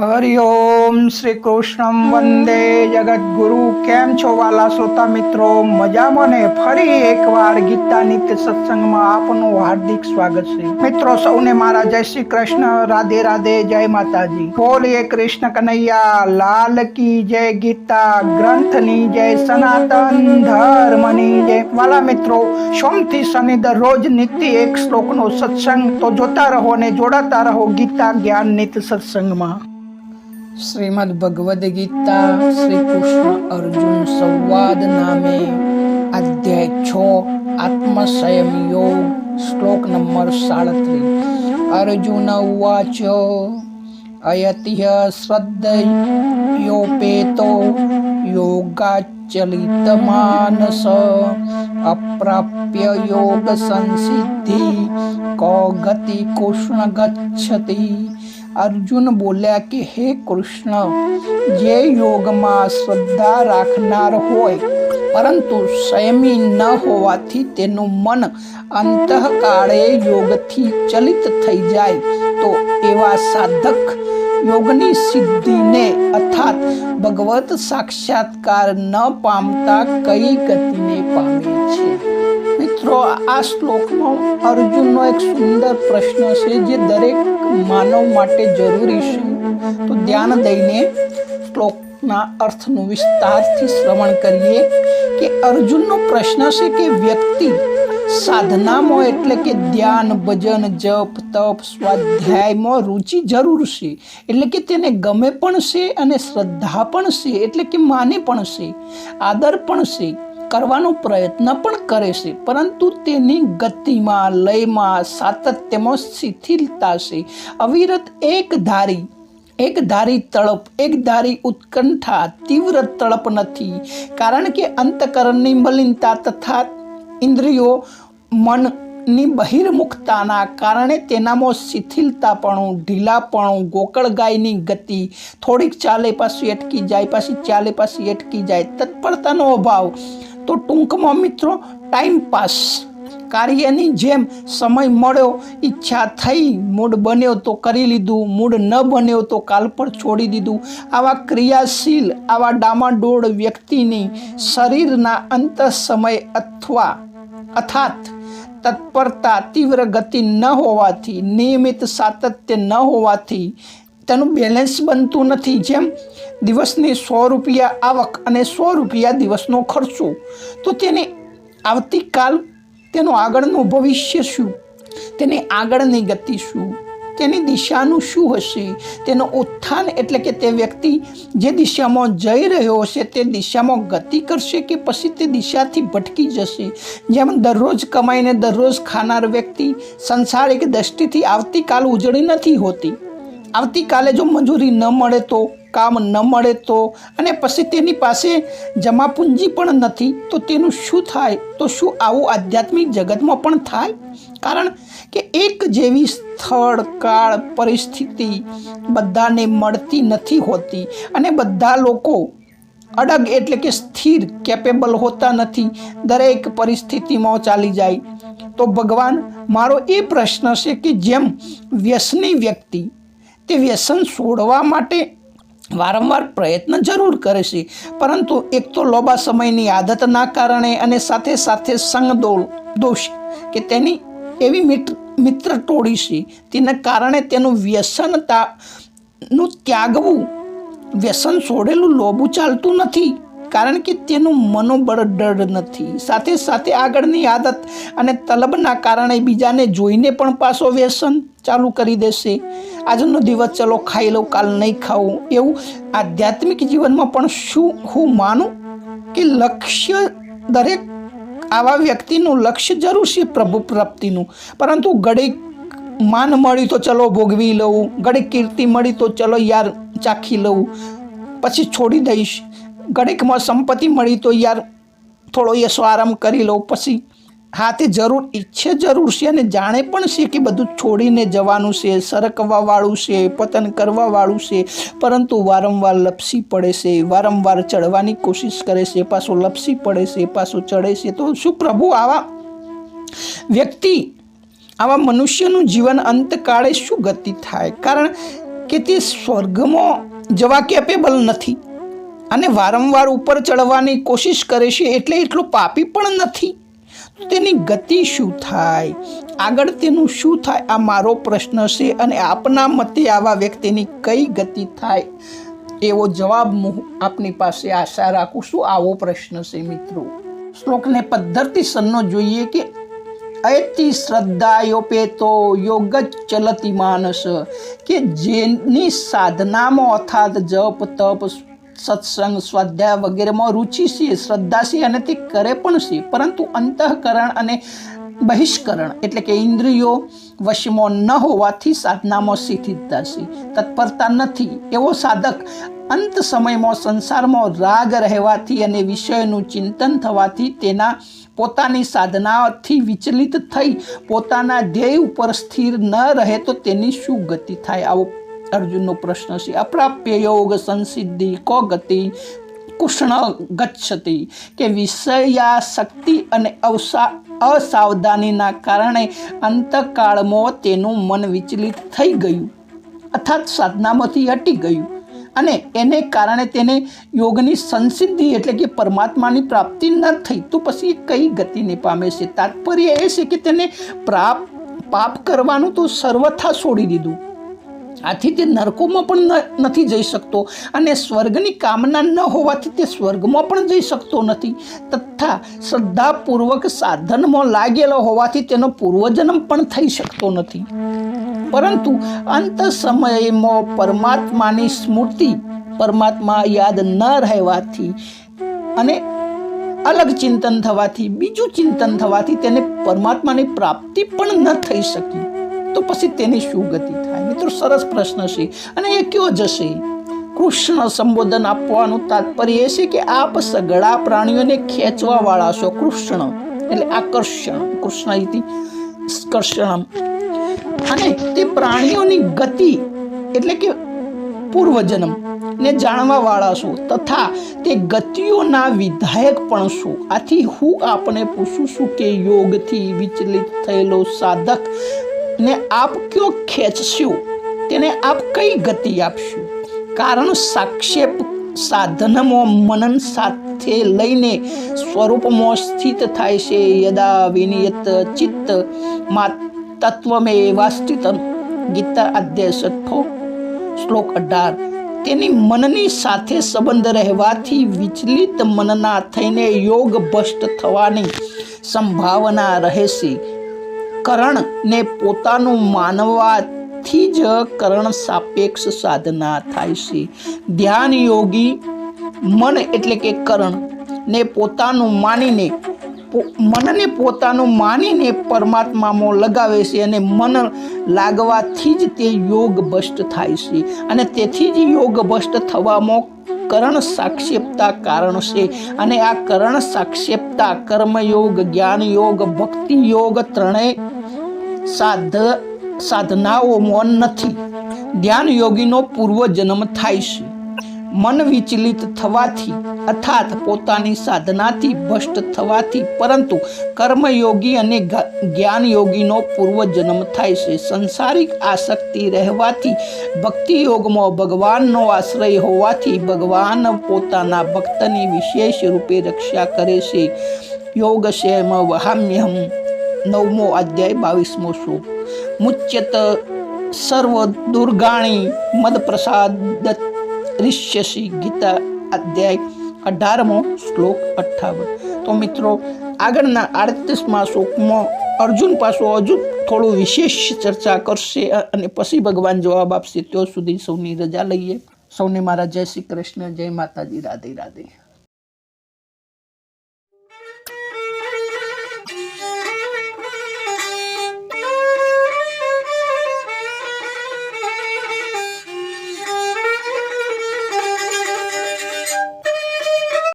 હરિ ઓમ શ્રી કૃષ્ણ વંદે જગદગુરુ. કેમ છો વાલા શ્રોતા મિત્રો? મજામાં ને? ફરી એકવાર ગીતા નિત્ય સત્સંગમાં આપનું હાર્દિક સ્વાગત છે. મિત્રો, સૌને મારા જય શ્રી કૃષ્ણ, રાધે રાધે, જય માતાજી. બોલીએ કૃષ્ણ કનૈયા, લાલ કી જય ગીતા, ગ્રંથની જય સનાતન ધર્મની જય. વાલા મિત્રો, સોમથી શનિ દરરોજ નિત્ય એક શ્લોકનો સત્સંગ. તો જોતા રહો ને જોડાતા રહો ગીતા જ્ઞાન નિત્ય સત્સંગમાં. શ્રીમદ ભગવદ્ ગીતા શ્રી કૃષ્ણ અર્જુન સંવાદ નામે અધ્યાય છ, આત્મસંયમ યોગ, શ્લોક નંબર સાડત્રીસ. અર્જુન ઉવાચ, અયતિહ શ્રદ્ધયોપેતો યોગાચલિતમાનસ, અપ્રાપ્ય યોગ સંસિદ્ધિ કો ગતિ કૃષ્ણ ગચ્છતિ. અર્જુન બોલ્યા કે, હે કૃષ્ણ, જે યોગમાં શ્રદ્ધા રાખનાર હોય, પરંતુ સંયમી ન હોવાથી તેનું મન અંતઃકાળે યોગથી ચલિત થઈ જાય. તો એવા સાધક યોગની સિદ્ધિને અર્થાત ભગવત સાક્ષાત્કાર ન પામતા કઈ ગતિને પામે છે? મિત્રો આ શ્લોકમાં અર્જુનનો એક સુંદર પ્રશ્ન છે જે દરેક માનવ માટે જરૂરી છે. તો ધ્યાન દઈને શ્લોકના અર્થનું વિસ્તારથી શ્રવણ કરીએ કે અર્જુનનો પ્રશ્ન છે કે વ્યક્તિ સાધનામાં એટલે કે ધ્યાન, ભજન, જપ, તપ, સ્વાધ્યાયમાં રુચિ જરૂર છે. એટલે કે તેને ગમે પણ છે અને શ્રદ્ધા પણ છે. એટલે કે માને પણ છે. આદર પણ છે. કરવાનો પ્રયત્ન પણ કરે છે. પરંતુ તેની ગતિમાં, લયમાં, સાતત્યમાં શિથિલતા છે. અવિરત એક ધારી એક ધારી તળપ, એક ધારી ઉત્કંઠા, તીવ્ર તળપ નથી. કારણ કે અંતકરણની મલિનતા તથા ઇન્દ્રિયો મનની બહિર્મુખતાના કારણે તેનામાં શિથિલતાપણું, ઢીલાપણું, ગોકળ ગાયની ગતિ થોડીક ચાલે પાછી અટકી જાય, પાછી ચાલે પાછી અટકી જાય. તત્પરતાનો અભાવ. તો ટૂંકમાં મિત્રો ટાઈમ પાસ કાર્યની જેમ સમય મળ્યો, ઈચ્છા થઈ, મૂડ બન્યો તો કરી લીધું, મૂડ ન બન્યો તો કાલ પર છોડી દીધું. આવા ક્રિયાશીલ, આવા ડામાડોળ વ્યક્તિની શરીરના અંત સમય અથવા અર્થાત તત્પરતા તીવ્ર ગતિ ન હોવાથી, નિયમિત સાતત્ય ન હોવાથી તેનું બેલેન્સ બનતું નથી. જેમ દિવસની સો રૂપિયા આવક અને સો રૂપિયા દિવસનો ખર્ચો, તો તેને આવતીકાલ તેનું આગળનું ભવિષ્ય શું? તેની આગળની ગતિ શું? તેની દિશાનું શું હશે? તેનો ઉત્થાન એટલે કે તે વ્યક્તિ જે દિશામાં જઈ રહ્યો હશે, તે દિશામાં ગતિ કરશે કે પછી તે દિશાથી ભટકી જશે? જેમ દરરોજ કમાઈને દરરોજ ખાનાર વ્યક્તિ સંસારિક દ્રષ્ટિથી આવતીકાલ ઉજળી નથી હોતી આવતીકાલે જો મંજૂરી ન મળે તો, કામ ન મળે તો, અને પછી તેની પાસે જમા પૂંજી પણ નથી, તો તેનું શું થાય? તો શું આવું આધ્યાત્મિક જગતમાં પણ થાય? કારણ કે એક જેવી સ્થળ, કાળ, પરિસ્થિતિ બધાને મળતી નથી હોતી, અને બધા લોકો અડગ એટલે કે સ્થિર કેપેબલ હોતા નથી, દરેક પરિસ્થિતિમાં ચાલી જાય. તો ભગવાન, મારો એ પ્રશ્ન છે કે જેમ વ્યસની વ્યક્તિ તે વ્યસન છોડવા માટે વારંવાર પ્રયત્ન જરૂર કરે છે. પરંતુ એક તો લોબા સમયની આદતના કારણે અને સાથે સાથે સંગ દોષ કે તેની એવી મિત્ર મિત્ર ટોળી છે. તેના કારણે તેનું વ્યસનતાનું ત્યાગવું, વ્યસન છોડેલું લોબું ચાલતું નથી, કારણ કે તેનું મનોબળ દૃઢ નથી. સાથે સાથે આગળની આદત અને તલબના કારણે બીજાને જોઈને પણ પાછો વ્યસન ચાલુ કરી દેશે. આજનો દિવસ ચલો ખાઈ લઉં, કાલ નહીં ખાવું એવું આધ્યાત્મિક જીવનમાં પણ શું હું માનું કે લક્ષ્ય દરેક આવા વ્યક્તિનું લક્ષ્ય જરૂર છે પ્રભુ પ્રાપ્તિનું. પરંતુ ઘડીક માન મળી તો ચલો ભોગવી લઉં ઘડીક કીર્તિ મળી તો ચલો યાર ચાખી લઉં, પછી છોડી દઈશ. ઘડીકમાં સંપત્તિ મળી તો યાર થોડો યશો આરામ કરી લઉં, પછી હા તે જરૂર ઈચ્છે જરૂર છે અને જાણે પણ છે કે બધું છોડીને જવાનું છે સરકવાવાળું છે, પતન કરવાવાળું છે, પરંતુ વારંવાર લપસી પડે છે, વારંવાર ચડવાની કોશિશ કરે છે, પાછો લપસી પડે છે, પાછો ચડે છે. તો શું પ્રભુ આવા વ્યક્તિ, આવા મનુષ્યનું જીવન અંતકાળે શું ગતિ થાય? કારણ કે તે સ્વર્ગમાં જવા કેપેબલ નથી અને વારંવાર ઉપર ચડવાની કોશિશ કરે છે એટલે એટલો પાપી પણ નથી. તેની ગતિ શું થાય? આગળ તેનું શું થાય? આ મારો પ્રશ્ન છે અને આપના મતે આવા વ્યક્તિની કઈ ગતિ થાય? એવો જવાબ હું આપની પાસે આશા રાખું છું. આવો પ્રશ્ન છે મિત્રો. શ્લોકને પદ્ધતિ સન્નો જોઈએ કે અતિ શ્રદ્ધાયોપેતો યોગ જ ચલતી માનસ, કે જેની સાધનામાં અર્થાત જપ તપ સત્સંગ, સ્વાધ્યાય વગેરેમાં રુચિ છે શ્રદ્ધા છે અને તે કરે પણ છે પરંતુ અંતઃકરણ અને બહિષ્કરણ એટલે કે ઇન્દ્રિયો વશમાં ન હોવાથી સાધનામાં શિથિલતા છે તત્પરતા નથી. એવો સાધક અંત સમયમાં સંસારમાં રાગ રહેવાથી અને વિષયનું ચિંતન થવાથી તેના પોતાની સાધનાથી વિચલિત થઈ પોતાના ધ્યેય ઉપર સ્થિર ન રહે તો તેની શું ગતિ થાય? આવો અર્જુનનો પ્રશ્ન છે. અપ્રાપ્ય યોગ સંસિદ્ધિ કો ગતિ? કુષ્ણ ગચ્છતિ. કે વિષયાશક્તિ અને અવસા, અસાવધાનીના કારણે અંતકાળમાં તેનું મન વિચલિત થઈ ગયું. અર્થાત સાધનામાંથી હટી ગયું. અને એને કારણે તેને યોગની સંસિદ્ધિ એટલે કે પરમાત્માની પ્રાપ્તિ ન થઈ. તો પછી કઈ ગતિને પામે છે? તાત્પર્ય એ છે કે તેને પ્રાપ, પાપ કરવાનું તો સર્વથા છોડી દીધું. આથી તે નરકોમાં પણ નથી જઈ શકતો અને સ્વર્ગની કામના ન હોવાથી તે સ્વર્ગમાં પણ જઈ શકતો નથી. તથા શ્રદ્ધાપૂર્વક સાધનમાં લાગેલો હોવાથી તેનો પૂર્વજન્મ પણ થઈ શકતો નથી. પરંતુ અંત સમયમાં પરમાત્માની સ્મૃતિ પરમાત્મા યાદ ન રહેવાથી અને અલગ ચિંતન થવાથી, બીજું ચિંતન થવાથી તેને પરમાત્માની પ્રાપ્તિ પણ ન થઈ શકી. તો પછી તેની શું ગતિ થાય? મિત્રો સરસ પ્રશ્ન છે. અને એ કયો જશે? કૃષ્ણ સંબોધન આપવાનું તાત્પર્ય એ છે કે આપ સગળા પ્રાણીઓને ખેંચવા વાળા છો. કૃષ્ણ એટલે આકર્ષણ. કૃષ્ણ ઇતિ અને તે પ્રાણીઓની ગતિ એટલે કે પૂર્વજન્મ ને જાણવા વાળા છો. તથા તે ગતિઓના વિધાયક પણ છો. આથી હું આપણે પૂછું છું કે યોગથી વિચલિત થયેલો સાધક ને આપ કયો ખેંચશું? તેને આપ કઈ ગતિ આપશું? કારણ સાક્ષેપ સાધનમાં મનન સાથે લઈને સ્વરૂપમાં સ્થિત થાય છે. યદા વિનિયત ચિત્ત મા તત્વમેવા વાસ્તિતમ. ગીતા અધ્યાય છઠ્ઠો શ્લોક અઢાર. તેની મનની સાથે સંબંધ રહેવાથી વિચલિત મનના થઈને યોગ ભ્રષ્ટ થવાની સંભાવના રહે છે કરણને પોતાનું માનવાથી જ કરણ સાપેક્ષ સાધના થાય છે. ધ્યાન યોગી મન એટલે કે કરણ ને પોતાનું માનીને મનને પોતાનું માનીને પરમાત્મામાં લગાવે છે અને મન લાગવાથી જ તે યોગ ભ્રષ્ટ થાય છે. અને તેથી જ યોગ ભ્રષ્ટ થવામાં કરણ સાક્ષેપતા કારણ છે. અને આ કરણ સાક્ષેપતા કર્મયોગ જ્ઞાન યોગ ભક્તિ યોગ ત્રણેય સાધ સાધનાઓ મૌન નથી. ધ્યાન યોગીનો પૂર્વજન્મ થાય છે. મન વિચલિત થવાથી અર્થાત પોતાની સાધનાથી ભ્રષ્ટ થવાથી પરંતુ કર્મયોગી અને જ્ઞાન યોગીનો પૂર્વજન્મ થાય છે. સંસારિક આસક્તિ રહેવાથી ભક્તિયોગમાં ભગવાનનો આશ્રય હોવાથી ભગવાન પોતાના ભક્તની વિશેષ રૂપે રક્ષા કરે છે. યોગ શેમ વહામ્યહમ નવમો અધ્યાય, બાવીસમો શ્લોક. મુચ્યત સર્વ દુર્ગાણી મદ પ્રસાદ રિષ્યસી ગીતા અધ્યાય અઢારમો શ્લોક અઠ્ઠાવન તો મિત્રો, આગળના આડત્રીસમાં શ્લોકમાં અર્જુન પાછો હજુ થોડું વિશેષ ચર્ચા કરશે અને પછી ભગવાન જવાબ આપશે. ત્યાં સુધી સૌની રજા લઈએ. સૌને મારા જય શ્રી કૃષ્ણ, જય માતાજી. રાધે રાધે.